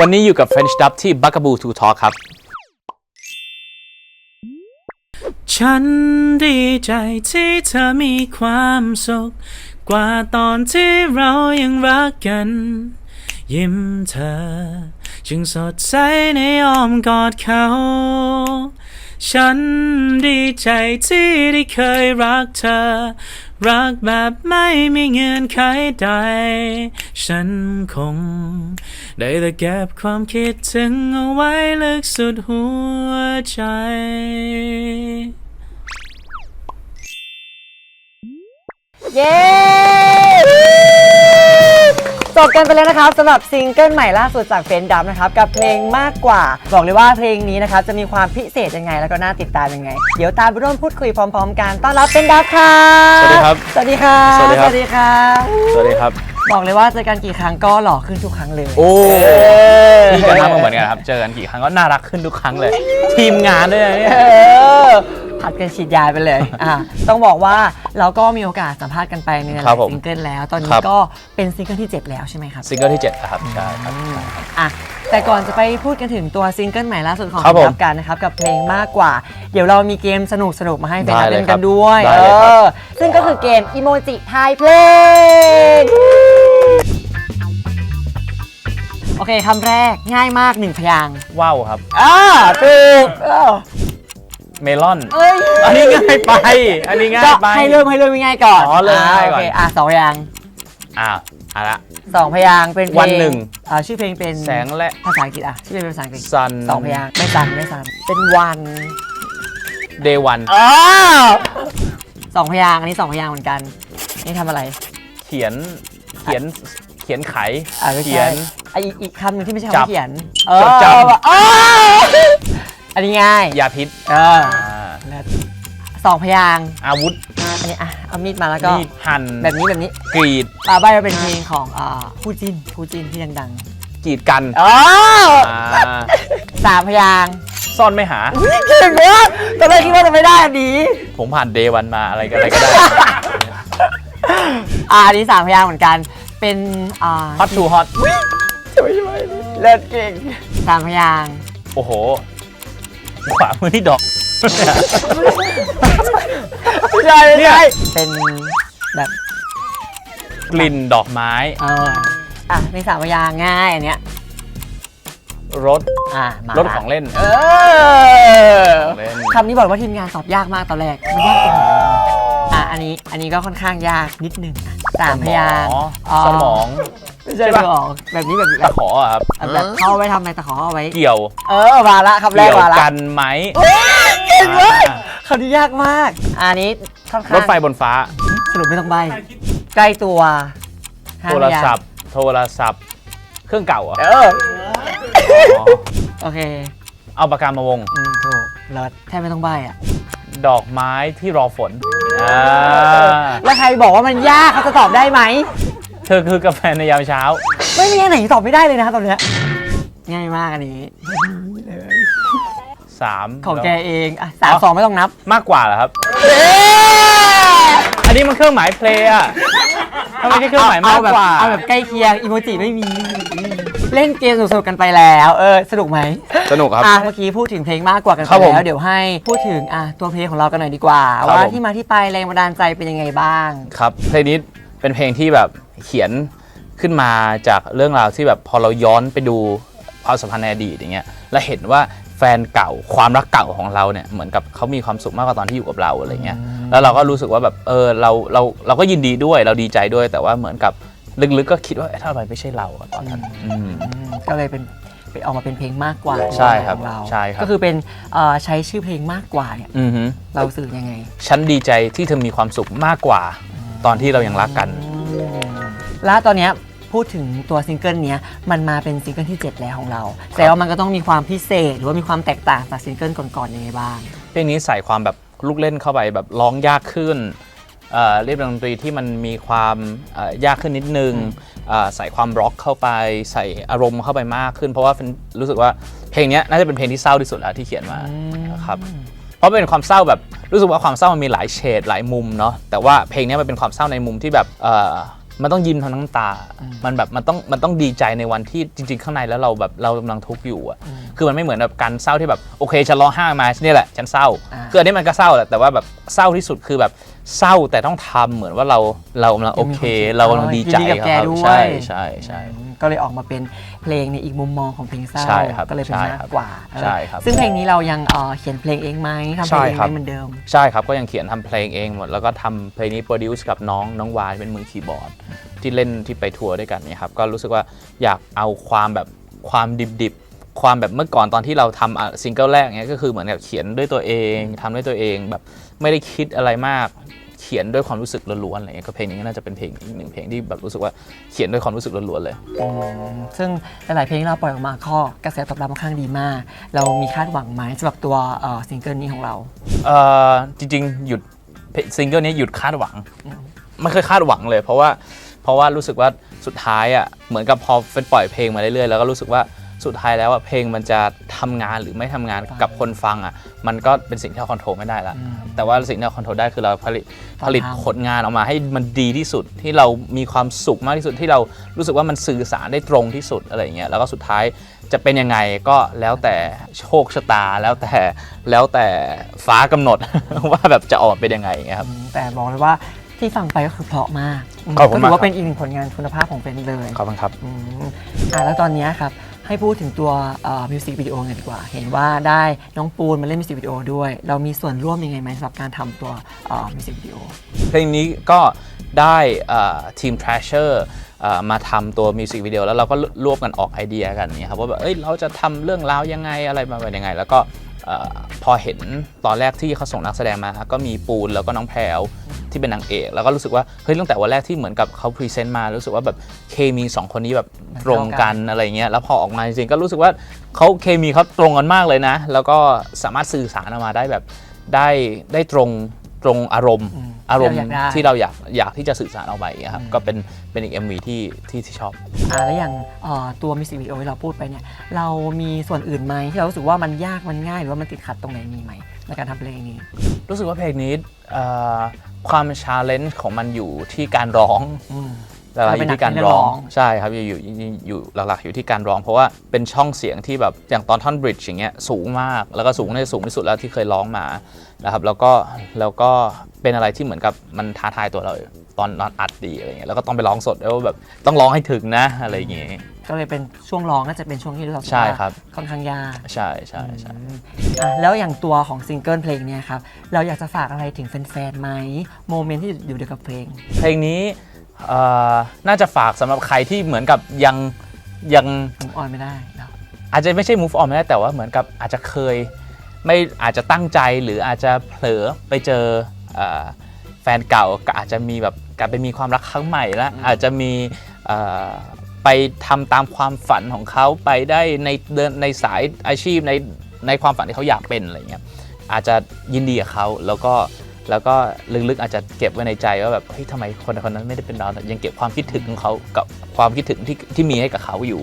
วันนี้อยู่กับ French Dub ที่ Bugaboo to Talk ครับ ฉันดีใจที่เธอมีความสุข กว่าตอนที่เรายังรักกัน ยิ้มเธอ จึงสดใสในอ้อมกอดเขา ฉันดีใจที่ได้เคยรักเธอ รักแบบไม่มีเงื่อนไขใด ฉันคง ได้แต่เก็บความคิดถึงเอาไว้ลึกสุดหัวใจเย้ จบกันไปแล้วนะครับสำหรับซิงเกิลใหม่ล่าสุดจากเฟนดัมนะครับกับเพลงมากกว่า บอกเลยว่าเพลงนี้นะครับจะมีความพิเศษยังไงแล้วก็น่าติดตามยังไง เดี๋ยวตามไปร่วมพูดคุยพร้อม ๆ กันต้อนรับเฟนดัมค่ะสวัสดีครับ สวัสดีค่ะสวัสดีครับ สวัสดีค่ะสวัสดีครับ บอกเลยว่าเจอกันกี่ครั้งก็หล่อขึ้นทุกครั้งเลยโอ้เออพี่ก็ทำมาเหมือนกันครับ เจอกันกี่ครั้งก็น่ารักขึ้นทุกครั้งเลย ทีมงานด้วยนะเนี่ย เออ ผัดกันฉีดยาไปเลยอะต้องบอกว่าเราก็มีโอกาสสัมภาษณ์กันไปในหลาครัยบผมซิงเกิลแล้ว ตอนนี้ครับ ก็เป็นซิงเกิลที่ 7 แล้วใช่ไหมครับซิงเกิลที่7ครับใช่ครับ อะแต่ก่อนจะไปพูดกันถึงตัวซิงเกิลใหม่ล่าสุดของครับผมรับกันนะครับกับเพลงมากกว่า เดี๋ยวเรามีเกมสนุกสนุกๆมาให้แฟนได้ๆเลยเล่นครักับนด้วยได้เอเลยครับ อซึ่งก็คือเกมอีโมจิทายเพลงโอเคคำแรกง่ายมากหนึ่งพยางค์ว้าวครับ อ่าถูกเออ เมลอน เอ้ยอันนี้ง่ายไป อันนี้ง่ายไป ให้เริ่มให้เริ่มง่ายๆก่อนอ๋อเริ่มง่ายก่อนโอเคอะสองพยางค์อ่าเอะละ สองพยางค์เป็นเพลงวันหนึ่ง อ่าชื่อเพลงเป็นแสงและภาษาอังกฤษอะชื่อเพลงเป็นภาษาอังกฤษซันสองพยางค์ไม่ซันไม่ซันเป็นวันเดวันอ๋อสองพยางค์อันนี้สองพยางค์เหมือนกัน นี่ทำอะไร เขียนเขียนเขียนไข อ่าไม่เขีใช่ยน ไออีกอีกคำหนึ่งที่ไม่ใช่จับคำว่าเขียนจดจำ เอออ๋อ อันนี้ง่าย ยาพิษเอออ่าสองพยางค์อาวุธอันนี้อะเอามีดมาแล้วก็ มีดหั่นแบบนี้แบบนี้กรีดอ่าใบมาเป็นเพลงของอ่าคู่จิ้นคู่จิ้นที่ดังกรีดกันๆอ๋ออ่าสามพยางค์ซ่อนไม่หาเก่งมากตอนแรกคิดว่าจะไม่ได้อันนี้ ผมผ่านเดวันมาอะไรกันอะไรก็ได้ อ่าอันนี้สามพยางค์เหมือนกัน เป็นอ่าฮอตทูฮอต เลิศเก่งสามพยางค์โอ้โห ขวามือนี่ดอก ไม่ใช่ไม่ใช่เป็นแบบกลิ่นดอกไม้ เอออะมีสามพยางค์ง่ายอันเนี้ยรถ อะมารถของเล่นเออเล่นคำนี้บอกว่าทีมงานตอบยากมากตอนแรกมันยากตรงไหนอะอันนี้อันนี้ก็ค่อนข้างยากนิดนึงอะสามพยางค์อ๋อสมองไม่ ใช่ใช่สปะมองแบบนี้แบบนี้ตะขออะครับ แบบเขาเอาไว้ทำอะไรแต่ขอเอาไว้ เกี่ยวเออมาละคำแรเกี่กยวมาละกันไหมเก่งมากอ่าคำนี้ยากมาก อันนี้ค่อนข้างรถไฟบนฟ้า สรุปไม่ต้องใบใกล้ตัวห้าโทพรยางค์ศัพท์ โทรศัพท์ เครื่องเก่าเหรอะเออโอเคเอาปากกามาวง อืมถูกรถแทบไม่ต้องใบอะ ดอกไม้ที่รอฝนอ่าแล้วใครบอกว่ามันยากเขาจะตอบได้ไหม เธอคือกาแฟในยามเช้า ไม่มีอันไหนตอบไม่ได้เลยนะคะตอนเนี้ยง่ายมากอันนี้ สามของแกเองอะสามสองไม่ต้องนับ มากกว่าเหรอครับ อันนี้มันเครื่องหมายเพลย์อะทำไมใช่เครื่องหมายมากเแบบกว่า เอาแบบใกล้เคียงอีโมจิไม่มีไม่มี เล่นเกมสนุกๆกันไปแล้ว เออ สนุกไหมสนุกครับ อะเมื่อกี้พูดถึงเพลงมากกว่ากันครัไปบผมแล้ว เดี๋ยวให้พูดถึงอะตัวเพลงของเรากันหน่อยดีกว่า ครับว่าผม ที่มาที่ไปแรงบันดาลใจเป็นยังไงบ้าง ครับเพลงนี้ เป็นเพลงที่แบบเขียนขึ้นมาจากเรื่องราวที่แบบพอเราย้อนไปดูความสัมพันธ์ในอดีตอย่างเงี้ยแล้วเห็นว่าแฟนเก่าความรักเก่าของเราเนี่ยเหมือนกับเขามีความสุขมากกว่าตอนที่อยู่กับเราอะไรเงี้ยแล้วเราก็รู้สึกว่าแบบเออเราเราเราก็ยินดีด้วยเราดีใจด้วย แต่ว่าเหมือนกับลึกๆก็คิดว่าเอ๊ะถ้ามันไม่ใช่เราอะตอนนั้นอืมอืมก็เลยเป็นเป็นออกมาเป็นเพลงมากกว่าใช่ครับของเราใช่ครับก็คือเป็นเอ่อใช้ชื่อเพลงมากกว่าเนี่ยอือฮึเราสื่อยังไง ฉันดีใจที่เธอมีความสุขมากกว่า ตอนที่เรายังรักกัน แล้วตอนเนี้ยพูดถึงตัวซิงเกิลเนี้ยมันมาเป็นซิงเกิลที่ 7 แล้วของเราแต่ว่ามันก็ต้องมีความพิเศษ หรือว่ามีความแตกต่างจากซิงเกิลก่อนๆยังไงบ้าง เพลงนี้ใส่ความแบบลูกเล่นเข้าไปแบบร้องยากขึ้นเอ่อเรียบดนตรีที่มันมีความเอ่อยากขึ้นนิดนึงเอ่อใส่ความร็อกเข้าไป ใส่อารมณ์เข้าไปมากขึ้น เพราะว่าเป็นรู้สึกว่าเพลงเนี้ยน่าจะเป็นเพลงที่เศร้าที่สุดแล้วที่เขียนมานะครับ เพราะเป็นความเศร้าแบบรู้สึกว่าความเศร้ามันมีหลายเฉดหลายมุมเนาะแต่ว่าเพลงเนี้ยมันเป็นความเศร้าในมุมที่แบบเอ่อมันต้องยิ้มทั้งน้ำตา มันแบบมันต้องมันต้องดีใจในวันที่จริง ๆ ข้างในแล้วเราแบบเรากำลังทุกข์อยู่อะคือมันไม่เหมือนแบบการเศร้าที่แบบโอเคฉันร้องไห้มาเนี่ยแหละฉันเศร้าอ่าคืออันนี้มันก็เศร้าแหละแต่ว่าแบบเศร้าที่สุดคือแบบเศร้าแต่ต้องทำเหมือนว่าเราเรากำลังโอเค เรากำลังดีใจยินดีกับแกครับด้วยใช่ใช่ใช่ ก็เลยออกมาเป็นเพลงในอีกมุมมองของเพลงเศร้าใช่ครับก็เลยเป็นใช่มากครับกว่าใช่ครับซึ่งเพลงนี้เรายังเอ่อเขียนเพลงเองไหมทำเพลงเองใช่ครัไหมบ เหมือนเดิม ใช่ครับ ก็ยังเขียนทำเพลงเองหมด แล้วก็ทำเพลงนี้โปรดิวซ์กับน้องน้องวายเป็นมือคีย์บอร์ด ที่เล่นที่ไปทัวร์ด้วยกันเนี่ยครับ ก็รู้สึกว่าอยากเอาความแบบความดิบๆ ความแบบเมื่อก่อนตอนที่เราทำอะซิงเกิลแรกเนี่ยก็คือเหมือนกับเขียนด้วยตัวเองทำด้วยตัวเองแบบไม่ได้คิดอะไรมาก เขียนด้วยความรู้สึกล้วนๆอะไรเงี้ยก็เพลงนี้ก็น่าจะเป็นเพลงอีกหนึ่งเพลงที่แบบรู้สึกว่าเขียนด้วยความรู้สึกล้วนๆเลย ซึ่งหลายๆเพลงที่เราปล่อยออกมาก็กระแสตอบรับค่อนข้างดีมาก เรามีคาดหวังไหมสำหรับตัวเอ่อซิงเกิลนี้ของเราเอ่อจริงๆ หยุดซิงเกิลนี้หยุดคาดหวังไม่เคยคาดหวังเลย เพราะว่าเพราะว่ารู้สึกว่าสุดท้ายอะเหมือนกับพอเป็นปล่อยเพลงมาเรื่อยๆแล้วก็รู้สึกว่า สุดท้ายแล้วอะเพลงมันจะทำงานหรือไม่ทำงานกับคนฟังอะมันก็เป็นสิ่งที่เราคอนโทรลไม่ได้ละแต่ว่าสิ่งที่เราคอนโทรลได้คือเราผลิตตอนผลิตทำผลงานออกมาให้มันดีที่สุดที่เรามีความสุขมากที่สุดที่เรารู้สึกว่ามันสื่อสารได้ตรงที่สุดอะไรอย่างเงี้ยแล้วก็สุดท้ายจะเป็นยังไงก็แล้วแต่โชคชะตาแล้วแต่แล้วแต่ฟ้ากำหนดว่าแบบจะออกมาเป็นยังไงอย่างเงี้ยครับแต่บอกเลยว่าที่ฟังไปก็คือเพราะมากขอบคุก็ณถืมากอว่าเป็นอีกหนึ่งผลงานคุณภาพของเป็นเลยขอบคุณครับอืมอะแล้วตอนเนี้ยครับ ให้พูดถึงตัวมิวสิกวิดีโอกันดีกว่า เห็นว่าได้น้องปูนมาเล่นมิวสิกวิดีโอด้วย เรามีส่วนร่วมยังไงไหมสำหรับการทำตัวมิวสิกวิดีโอเพลงนี้ก็ได้ทีม Trasher เอ่อมาทำตัวมิวสิกวิดีโอแล้วเราก็ร่วมกันออกไอเดียกันเนี่ยครับว่าแบบเอ้ยเราจะทำเรื่องราวยังไงอะไรมาเป็นยังไง แล้วก็ พอเห็นตอนแรกที่เขาส่งนักแสดงมา ก็มีปูนแล้วก็น้องแพรวที่เป็นนางเอก แล้วก็รู้สึกว่าเฮ้ยตั้งแต่วันแรกที่เหมือนกับเขาพรีเซนต์มารู้สึกว่าแบบเคมีสองคนนี้แบบตรงกันอะไรเงี้ยแล้วพอออกมาจริงๆก็รู้สึกว่าเขาเคมีเขาตรงกันมากเลยนะ แล้วก็สามารถสื่อสารออกมาได้แบบได้ได้ตรง ตรงอารมณ์อืมอารมณ์ที่เราอยากได้ที่เราอยากอยากที่จะสื่อสารออกไปอย่างเงี้ยครับก็เป็นเป็นอีก MV ที่ที่ที่ชอบ อ่าแล้วอย่างเอ่อตัวมิวสิกวิดีโอที่เราพูดไปเนี่ย เรามีส่วนอื่นไหมที่เรารู้สึกว่ามันยากมันง่าย หรือว่ามันติดขัดตรงไหนมีไหมในการทำเพลงนี้ รู้สึกว่าเพลงนี้เอ่อความชาเลนจ์ของมันอยู่ที่การร้อง อืม หลักๆอยู่ที่การร้องใช่ครับอยู่อยู่อยู่อยู่หลักๆอยู่ที่การร้อง เพราะว่าเป็นช่องเสียงที่แบบอย่างตอนท่อนบริดจ์อย่างเงี้ยสูงมาก แล้วก็สูงในสูงที่สุดแล้วที่เคยร้องมานะครับแล้วก็แล้วก็เป็นอะไรที่เหมือนกับมันท้าทายตัวเราตอนตอนอัดดีอะไรเงี้ยแล้วก็ต้องไปร้องสดแล้วาแบบต้องร้องให้ถึงนะอะไรอย่างเงี้ยก็เลยเป็นช่วงร้องน่าจะเป็นช่วงที่เราใช่ครับค่อนข้างยากใช่ใช่ใช่อะแล้วอย่างตัวของซิงเกิลเพลงเนี่ยครับเราอยากจะฝากอะไรถึงแฟนๆไหมโมเมนต์ที่อยู่ด้วยกับเพลง เพลงนี้เอ่อ น่าจะฝากสำหรับใครที่เหมือนกับยังยังผมออนไม่ได้เนอะอาจจะไม่ใช่ move on ไม่ได้แต่ว่าเหมือนกับอาจจะเคย ไม่อาจจะตั้งใจหรืออาจจะเผลอไปเจอเอ่อแฟนเก่าก็อาจจะมีแบบกลับไปมีความรักครั้งใหม่แล้วอาจจะมีเอ่อไปทำตามความฝันของเขาไปได้ในเดินในสายอาชีพในในความฝันที่เขาอยากเป็นอะไรเงี้ยอาจจะยินดีกับเขาแล้วก็ แล้วก็ลึกๆอาจจะเก็บไว้ในใจว่าแบบเฮ้ยทำไมคนคนนั้นไม่ได้เป็นเรายังเก็บความคิดถึงของเขากับความคิดถึงที่ที่มีให้กับเขาอยู่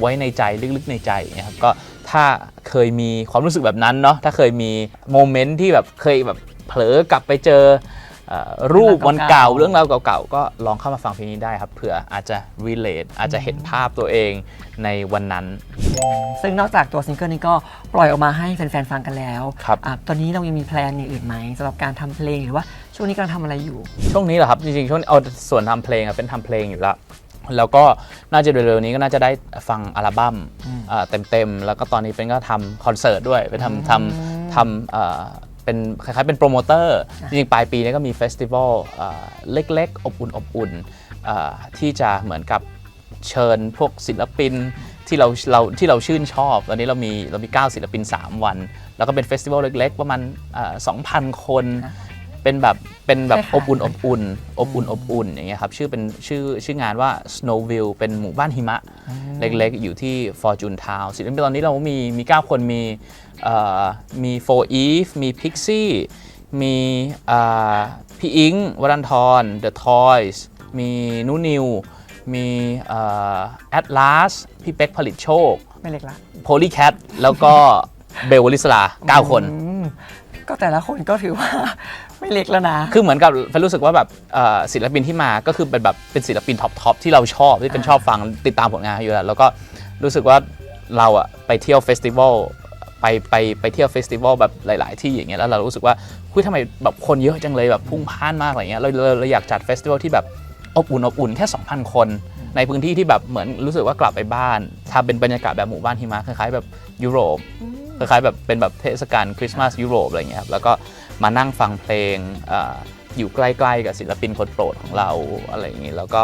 ไว้ในใจลึกๆในใจนะครับก็ถ้าเคยมีความรู้สึกแบบนั้นเนาะถ้าเคยมีโมเมนต์ที่แบบเคยแบบเผลอกลับไปเจอ รูปวันเก่าเรื่องราวเก่าๆ ก็ลองเข้ามาฟังเพลงนี้ได้ครับเผื่ออาจจะ relate อาจจะเห็นภาพตัวเองในวันนั้น ซึ่งนอกจากตัวซิงเกิลนี้ก็ปล่อยออกมาให้แฟนๆ ฟังกันแล้วครับอะตอนนี้เรายังมีแพลนอย่างอื่นไหมสำหรับการทำเพลงหรือว่าช่วงนี้กำลังทำอะไรอยู่ ช่วงนี้เหรอครับ จริงๆ ช่วงนี้เอาส่วนทำเพลงอะเป็นทำเพลงอยู่แล้วแล้วก็น่าจะเร็วๆนี้ก็น่าจะได้ฟังอัลบั้มอ่าเต็มๆ แล้วก็ตอนนี้เป็นก็ทำคอนเสิร์ตด้วยไปทำทำทำเอ่อ เป็นคล้ายๆเป็นโปรโมเตอร์จริงๆปลายปีนี้ก็มีเฟสติวัลเอ่อเล็กๆ อบอุ่นอบอุ่นเอ่อที่จะเหมือนกับเชิญพวกศิลปินที่เราเราที่เราชื่นชอบ ตอนนี้เรามีเรามี 9 ศิลปิน 3 วัน แล้วก็เป็นเฟสติวัลเล็ก ๆ ประมาณเอ่อ2,000 คน เป็นแบบเป็นแบบคล้ายๆอบอุ่นอบอุ่นอบอุ่นอบอุ่นอย่างเงี้ยครับชื่อเป็นชื่อชื่องานว่า Snowville เป็นหมู่บ้านหิมะ เล็กๆ อยู่ที่ Fortune Town ศิลปินตอนนี้เรามีมี 9 คนมีเอ่อมี For Eve มี Pixie มีเอ่อพี่อิงวรันทร The Toys มีนูนิว มีเอ่อ Atlas พี่เป๊กผลิตโชค ไม่เล็กละ Polycat แล้วก็เบลวลิสลา 9 คน อืม ก็แต่ละคนก็ถือว่า ไม่เล็กแล้วนะ คือเหมือนกับฟนรู้สึกว่าแบบเอ่อศิลปินที่มาก็คือเป็นแบบเป็นศิลปินท็อปทอปที่เราชอบที่เป็นชอบฟังติดตามผลงานเขาอยู่แล้วแล้วก็รู้สึกว่าเราอะไปเที่ยวเฟสติวัลไปไปไปเที่ยวเฟสติวัลแบบหลาย ๆ ที่อย่างเงี้ยแล้วเรารู้สึกว่าคุยทำไมแบบคนเยอะจังเลยแบบพุ่งพ่านมากอะไรเงี้ยเราเราเราอยากจัดเฟสติวัลที่แบบอบอุ่นอบอุ่นแค่ 2,000 คน ในพื้นที่ที่แบบเหมือนรู้สึกว่ากลับไปบ้านทำเป็นบรรยากาศแบบหมู่บ้านหิมะคล้ายๆแบบยุโรป คล้ายๆแบบเป็นแบบเทศกาลคริสต์มาสยุโรปอะไรอย่างเงี้ยครับแล้วก็มานั่งฟังเพลงเอ่ออยู่ใกล้ๆกับศิลปินคนโปรดของเราอะไรอย่างงี้แล้วก็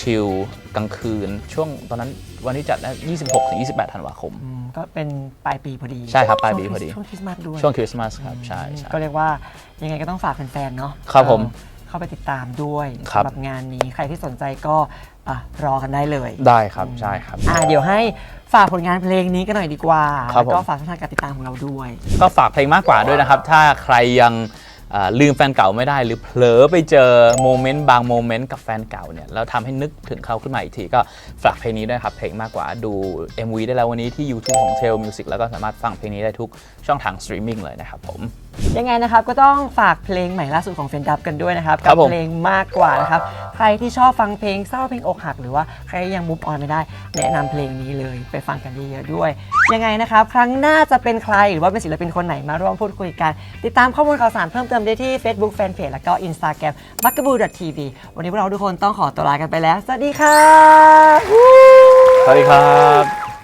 ชิลๆกลางคืน ช่วงตอนนั้นวันที่จัดนะ26ถึง28 ธันวาคมอืมก็เป็นปลายปีพอดี ใช่ครับปลายปีพอดี ช่วงคริสต์มาสด้วยช่วงคริสต์มาสครับใช่ใช่ก็เรียกว่ายังไงก็ต้องฝากแฟนๆเนาะครับผมเออเข้าไปติดตามด้วยครับสำหรับงานนี้ใครที่สนใจก็ อะรอกันได้เลยได้ครับใช่ครับ อะเดี๋ยวให้ฝากผลงานเพลงนี้กันหน่อยดีกว่า ครับแล้วก็ผม ฝากช่องทางการติดตามของเราด้วย ก็ฝากเพลงมากกว่าด้วยนะครับ ถ้าใครยังเอ่อลืมแฟนเก่าไม่ได้ หรือเผลอไปเจอโมเมนต์บางโมเมนต์กับแฟนเก่าเนี่ยแล้วทำให้นึกถึงเขาขึ้นมาอีกที ก็ฝากเพลงนี้ด้วยครับ เพลงมากกว่าดู MV ได้แล้ววันนี้ที่ YouTube ของ Tail Music แล้วก็สามารถฟังเพลงนี้ได้ทุกช่องทางสตรีมมิ่งเลยนะครับผม ยังไงนะครับก็ต้องฝากเพลงใหม่ล่าสุดของเฟนดับกันด้วยนะครับครักับผมเพลงมากกว่านะครับใครที่ชอบฟังเพลงเศร้าเพลงอกหัก หรือว่าใครยังมุฟออนไม่ได้ แนะนำเพลงนี้เลยไปฟังกันเยอะๆด้วย ยังไงนะครับ ครั้งหน้าจะเป็นใครหรือว่าเป็นศิลปินคนไหนมาร่วมพูดคุยกัน ติดตามข้อมูลข่าวสารเพิ่มเติมได้ที่ Facebook Fanpage แล้วก็ Instagram b u g a b o o t v วันนี้พวกเราทุกคนต้องขอตัวลากันไปแล้วสวัสดีค่ะ สวัสดีครับ